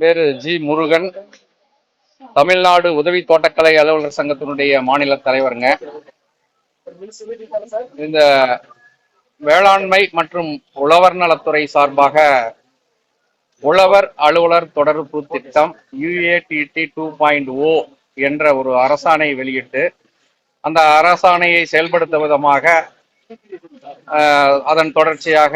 பேர் ஜி முருகன். தமிழ்நாடு உதவி தோட்டக்கலை அலுவலர் சங்கத்தினுடைய மாநில தலைவருங்க. இந்த வேளாண்மை மற்றும் உழவர் நலத்துறை சார்பாக உழவர் அலுவலர் தொடர்பு திட்டம் யுஏடிடி டூ பாயிண்ட் ஓ என்ற ஒரு அரசாணை வெளியிட்டு அந்த அரசாணையை செயல்படுத்த விதமாக அதன் தொடர்ச்சியாக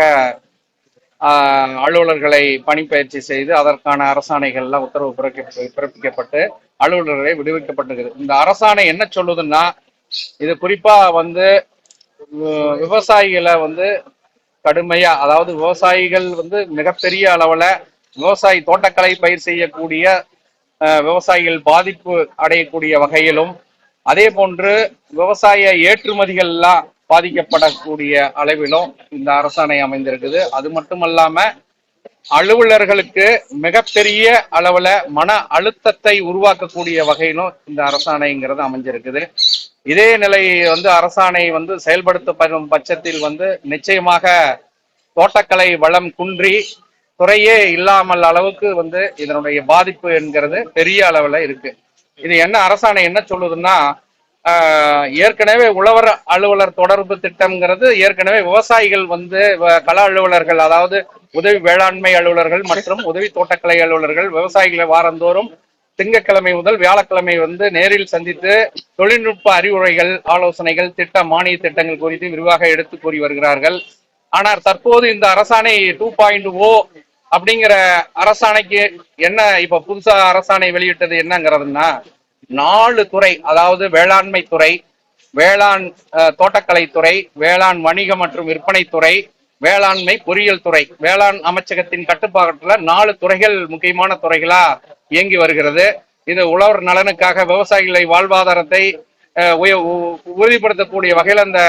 அலுவலர்களை பணிப்பயிற்சி செய்து அதற்கான அரசாணைகள்லாம் உத்தரவு பிறப்பிக்க- பிறப்பிக்கப்பட்டு அலுவலர்களை விடுவிக்கப்பட்டிருக்குது. இந்த அரசாணை என்ன சொல்லுதுன்னா இது குறிப்பா வந்து விவசாயிகளை வந்து கடுமையா அதாவது விவசாயிகள் வந்து மிகப்பெரிய அளவுல விவசாயி தோட்டக்கலை பயிர் செய்யக்கூடிய விவசாயிகள் பாதிப்பு அடையக்கூடிய வகையிலும் அதே போன்று விவசாய ஏற்றுமதிகள்லாம் பாதிக்கப்படக்கூடிய அளவிலும் இந்த அரசாணை அமைந்திருக்குது. அது மட்டுமல்லாம அலுவலர்களுக்கு மிகப்பெரிய அளவுல மன அழுத்தத்தை உருவாக்கக்கூடிய வகையிலும் இந்த அரசாணைங்கிறது அமைஞ்சிருக்குது. இதே நிலை வந்து அரசாணை வந்து செயல்படுத்தப்படும் பட்சத்தில் வந்து நிச்சயமாக தோட்டக்கலை வளம் குன்றி துறையே இல்லாமல் அளவுக்கு வந்து இதனுடைய பாதிப்பு என்கிறது பெரிய அளவுல இருக்கு. இது என்ன அரசாணை என்ன சொல்லுதுன்னா ஏற்கனவே உழவர் அலுவலர் தொடர்பு திட்டம்ங்கிறது ஏற்கனவே விவசாயிகள் வந்து வ- கள அலுவலர்கள் அதாவது உதவி வேளாண்மை அலுவலர்கள் மற்றும் உதவி தோட்டக்கலை அலுவலர்கள் விவசாயிகளை வாரந்தோறும் திங்கட்கிழமை முதல் வியாழக்கிழமை வந்து நேரில் சந்தித்து தொழில்நுட்ப அறிவுரைகள் ஆலோசனைகள் திட்ட மானிய திட்டங்கள் குறித்து விரிவாக எடுத்து கூறி வருகிறார்கள். ஆனால் தற்போது இந்த அரசாணை டூ பாயிண்ட் ஓ அப்படிங்கிற அரசாணைக்கு என்ன இப்ப புதுசா அரசாணை வெளியிட்டது என்னங்கிறதுன்னா நாலு துறை அதாவது வேளாண்மை துறை வேளாண் தோட்டக்கலைத்துறை தோட்டக்கலை துறை வேளாண் வணிக மற்றும் விற்பனை துறை வேளாண்மை பொறியியல் துறை. வேளாண் அமைச்சகத்தின் கட்டுப்பாட்டுல நாலு துறைகள் முக்கியமான துறைகளா இயங்கி வருகிறது. இது உழவர் நலனுக்காக விவசாயிகளை வாழ்வாதாரத்தை உய- உ- உறுதிப்படுத்தக்கூடிய வகையில் அந்த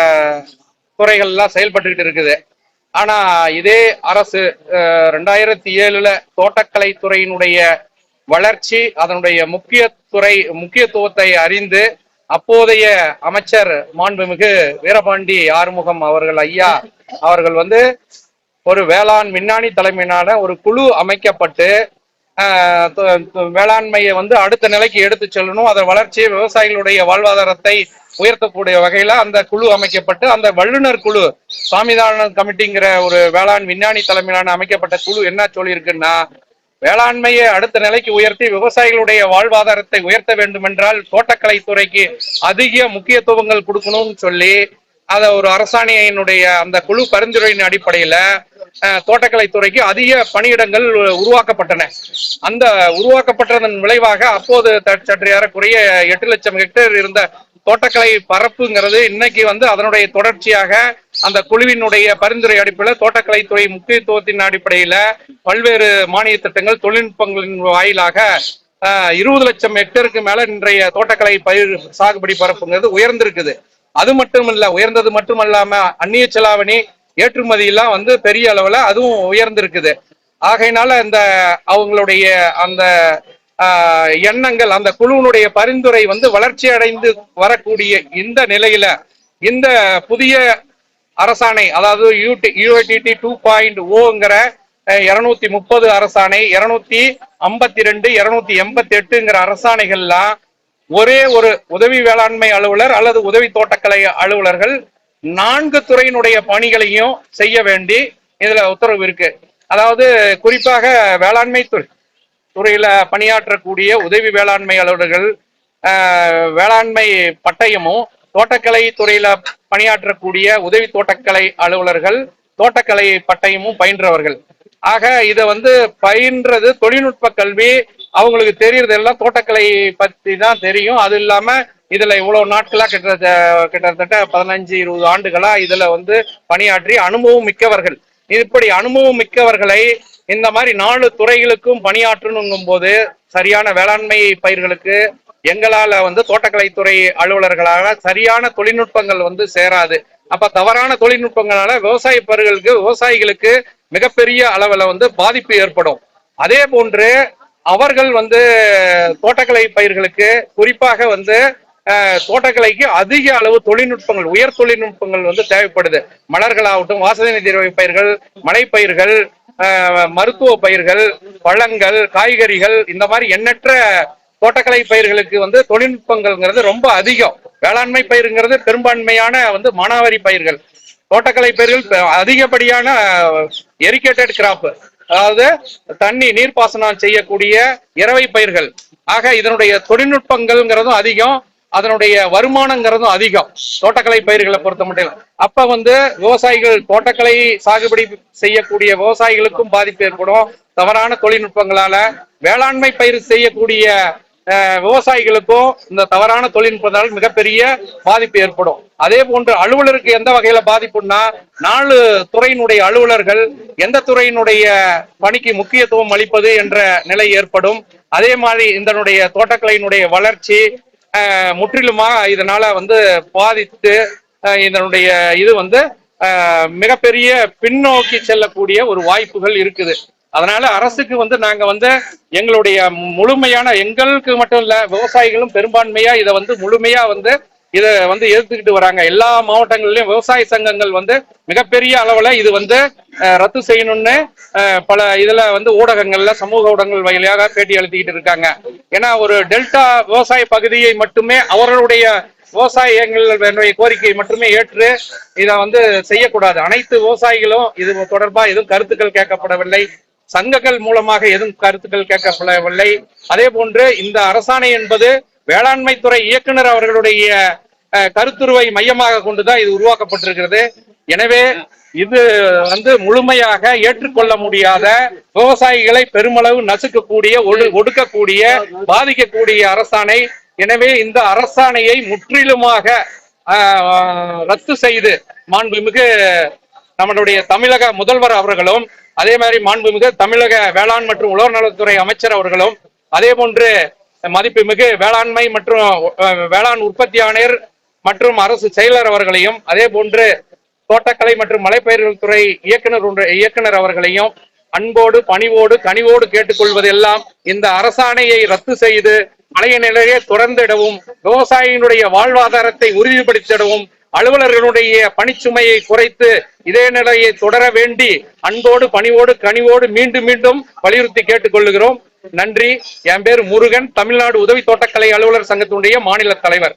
துறைகள்லாம் செயல்பட்டுக்கிட்டு இருக்குது. ஆனா இதே அரசு ரெண்டாயிரத்தி ஏழுல தோட்டக்கலை துறையினுடைய வளர்ச்சி அதனுடைய முக்கிய துறை முக்கியத்துவத்தை அறிந்து அப்போதைய அமைச்சர் மாண்புமிகு வீரபாண்டி ஆறுமுகம் அவர்கள் ஐயா அவர்கள் வந்து ஒரு வேளாண் விஞ்ஞானி தலைமையிலான ஒரு குழு அமைக்கப்பட்டு வேளாண்மையை வந்து அடுத்த நிலைக்கு எடுத்து செல்லணும். அதன் வளர்ச்சியை விவசாயிகளுடைய வாழ்வாதாரத்தை உயர்த்தக்கூடிய வகையில அந்த குழு அமைக்கப்பட்டு அந்த வல்லுநர் குழு சாமிதானன் கமிட்டிங்கிற ஒரு வேளாண் விஞ்ஞானி தலைமையிலான அமைக்கப்பட்ட குழு என்ன சொல்லியிருக்குன்னா வேளாண்மையை அடுத்த நிலைக்கு உயர்த்தி விவசாயிகளுடைய வாழ்வாதாரத்தை உயர்த்த வேண்டுமென்றால் தோட்டக்கலை துறைக்கு அதிக முக்கியத்துவங்கள் கொடுக்கணும்னு சொல்லி அத ஒரு அரசாணையினுடைய அந்த குழு பரிந்துரையின் அடிப்படையில தோட்டக்கலை துறைக்கு அதிக பணியிடங்கள் உருவாக்கப்பட்டன. அந்த உருவாக்கப்பட்டதன் விளைவாக அப்போது த- சற்று ஏறக்குறைய எட்டு லட்சம் ஹெக்டேர் இருந்த தோட்டக்கலை பரப்புங்கிறது இன்னைக்கு வந்து அதனுடைய தொடர்ச்சியாக அந்த குழுவினுடைய பரிந்துரை அடிப்படையில் தோட்டக்கலைத்துறை முக்கியத்துவத்தின் அடிப்படையில பல்வேறு மானிய திட்டங்கள் தொழில்நுட்பங்களின் வாயிலாக இருபது லட்சம் ஹெக்டருக்கு மேல இன்றைய தோட்டக்கலை பயிர் சாகுபடி பரப்புங்கிறது உயர்ந்திருக்குது. அது மட்டும் இல்ல உயர்ந்தது மட்டுமல்லாம அந்நிய செலாவணி ஏற்றுமதி எல்லாம் வந்து பெரிய அளவுல அதுவும் உயர்ந்திருக்குது. ஆகையினால இந்த அவங்களுடைய அந்த எண்ணங்கள் அந்த குழுவினுடைய பரிந்துரை வந்து வளர்ச்சி அடைந்து வரக்கூடிய இந்த நிலையில இந்த புதிய அரசாணை அதாவது யூஐடிடி டூ பாயிண்ட் ஓங்கிற இருநூத்தி முப்பது அரசாணை இருநூத்தி ஐம்பத்தி ரெண்டு இருநூத்தி எண்பத்தி எட்டுங்கிற அரசாணைகள்லாம் ஒரே ஒரு உதவி வேளாண்மை அலுவலர் அல்லது உதவி தோட்டக்கலை அலுவலர்கள் நான்கு துறையினுடைய பணிகளையும் செய்ய வேண்டி இதுல உத்தரவு இருக்கு. அதாவது குறிப்பாக வேளாண்மை துறை துறையில பணியாற்றக்கூடிய உதவி வேளாண்மை அலுவலர்கள் வேளாண்மை பட்டயமும் தோட்டக்கலை துறையில பணியாற்றக்கூடிய உதவி தோட்டக்கலை அலுவலர்கள் தோட்டக்கலை பட்டயமும் பயின்றவர்கள். ஆக இதை வந்து பயின்றது தொழில்நுட்ப கல்வி அவங்களுக்கு தெரியறது எல்லாம் தோட்டக்கலை பத்தி தான் தெரியும். அது இல்லாம இதுல இவ்வளவு நாட்களா கிட்ட கிட்டத்தட்ட பதினஞ்சு இருபது ஆண்டுகளா இதுல வந்து பணியாற்றி அனுபவம் மிக்கவர்கள். இப்படி அனுபவம் மிக்கவர்களை இந்த மாதிரி நாலு துறைகளுக்கும் பணியாற்றணுங்கும் போது சரியான வேளாண்மை பயிர்களுக்கு எங்களால் வந்து தோட்டக்கலைத்துறை அலுவலர்களாக சரியான தொழில்நுட்பங்கள் வந்து சேராது. அப்ப தவறான தொழில்நுட்பங்களால விவசாய பயிர்களுக்கு விவசாயிகளுக்கு மிகப்பெரிய அளவில் வந்து பாதிப்பு ஏற்படும். அதே போன்று அவர்கள் வந்து தோட்டக்கலை பயிர்களுக்கு குறிப்பாக வந்து தோட்டக்கலைக்கு அதிக அளவு தொழில்நுட்பங்கள் உயர் தொழில்நுட்பங்கள் வந்து தேவைப்படுது. மலர்களாகட்டும் வாசனை திரவிய பயிர்கள் மலைப்பயிர்கள் மருத்துவ பயிர்கள் பழங்கள் காய்கறிகள் இந்த மாதிரி எண்ணற்ற தோட்டக்கலை பயிர்களுக்கு வந்து தொழில்நுட்பங்கள்ங்கிறது ரொம்ப அதிகம். வேளாண்மை பயிருங்கிறது பெரும்பான்மையான வந்து மானாவாரி பயிர்கள். தோட்டக்கலை பயிர்கள் அதிகப்படியான எரிகேட்டட் கிராப் அதாவது தண்ணி நீர்ப்பாசனம் செய்யக்கூடிய இரவை பயிர்கள். ஆக இதனுடைய தொழில்நுட்பங்கள்ங்கிறதும் அதிகம். அதனுடைய வருமானங்கிறதும் அதிகம். தோட்டக்கலை பயிர்களை பொறுத்த மட்டும் அப்ப வந்து விவசாயிகள் தோட்டக்கலை சாகுபடி செய்யக்கூடிய விவசாயிகளுக்கும் பாதிப்பு ஏற்படும். தவறான தொழில்நுட்பங்களால வேளாண்மை பயிர் செய்யக்கூடிய விவசாயிகளுக்கும் இந்த தவறான தொழில்நுட்பத்தால் மிகப்பெரிய பாதிப்பு ஏற்படும். அதே போன்று அலுவலருக்கு எந்த வகையில பாதிப்புன்னா நாலு துறையினுடைய அலுவலர்கள் எந்த துறையினுடைய பணிக்கு முக்கியத்துவம் அளிப்பது என்ற நிலை ஏற்படும். அதே மாதிரி இதனுடைய தோட்டக்கலையினுடைய வளர்ச்சி முற்றிலுமா இதனால வந்து பாதித்து இதனுடைய இது வந்து மிகப்பெரிய பின்னோக்கி செல்லக்கூடிய ஒரு வாய்ப்புகள் இருக்குது. அதனால அரசுக்கு வந்து நாங்க வந்து எங்களுடைய முழுமையான எங்களுக்கு மட்டும் இல்ல விவசாயிகளும் பெரும்பான்மையா இதை வந்து முழுமையா வந்து இதை வந்து எதிர்த்துக்கிட்டு வராங்க. எல்லா மாவட்டங்களிலும் விவசாய சங்கங்கள் வந்து மிகப்பெரிய அளவுல இது வந்து ரத்து செய்யணும்னு பல இதுல வந்து ஊடகங்கள்ல சமூக ஊடகங்கள் வழியாக பேட்டி அளித்துக்கிட்டு இருக்காங்க. ஏன்னா ஒரு டெல்டா விவசாய பகுதியை மட்டுமே அவர்களுடைய விவசாயிகளுடைய கோரிக்கை மட்டுமே ஏற்று இதை வந்து செய்யக்கூடாது. அனைத்து விவசாயிகளும் இது தொடர்பா எதுவும் கருத்துக்கள் கேட்கப்படவில்லை. சங்கங்கள் மூலமாக எதுவும் கருத்துக்கள் கேட்கப்படவில்லை. அதே போன்று இந்த அரசாணை என்பது வேளாண்மை துறை இயக்குனர் அவர்களுடைய அஹ், கருத்துருவை மையமாக கொண்டுதான் இது உருவாக்கப்பட்டிருக்கிறது. எனவே இது வந்து முழுமையாக ஏற்றுக்கொள்ள முடியாத விவசாயிகளை பெருமளவு நசுக்கக்கூடிய ஒடு- ஒடுக்கக்கூடிய பாதிக்கக்கூடிய அரசாணை. எனவே இந்த அரசாணையை முற்றிலுமாக ரத்து செய்து மாண்புமிகு நம்மளுடைய தமிழக முதல்வர் அவர்களும் அதே மாதிரி மாண்புமிகு தமிழக வேளாண் மற்றும் உழவர் நலத்துறை அமைச்சர் அவர்களும் அதே போன்று மதிப்புமிகு வேளாண்மை மற்றும் வேளாண் உற்பத்தி ஆணையர் மற்றும் அரசு செயலர் அவர்களையும் அதே போன்று தோட்டக்கலை மற்றும் மலைப்பயிர்கள் துறை இயக்குனர் ஒன்று இயக்குனர் அவர்களையும் அன்போடு பணிவோடு கனிவோடு கேட்டுக்கொள்வது எல்லாம் இந்த அரசாணையை ரத்து செய்து பழைய நிலையை தொடர்ந்திடவும் விவசாயியினுடைய வாழ்வாதாரத்தை உறுதிப்படுத்திடவும் அலுவலர்களுடைய பணிச்சுமையை குறைத்து இதே நிலையை தொடர வேண்டி அன்போடு பணிவோடு கனிவோடு மீண்டும் மீண்டும் வலியுறுத்தி கேட்டுக்கொள்ளுகிறோம் நன்றி. என் பேர் முருகன். தமிழ்நாடு உதவி தோட்டக்கலை அலுவலர் சங்கத்தினுடைய மாநில தலைவர்.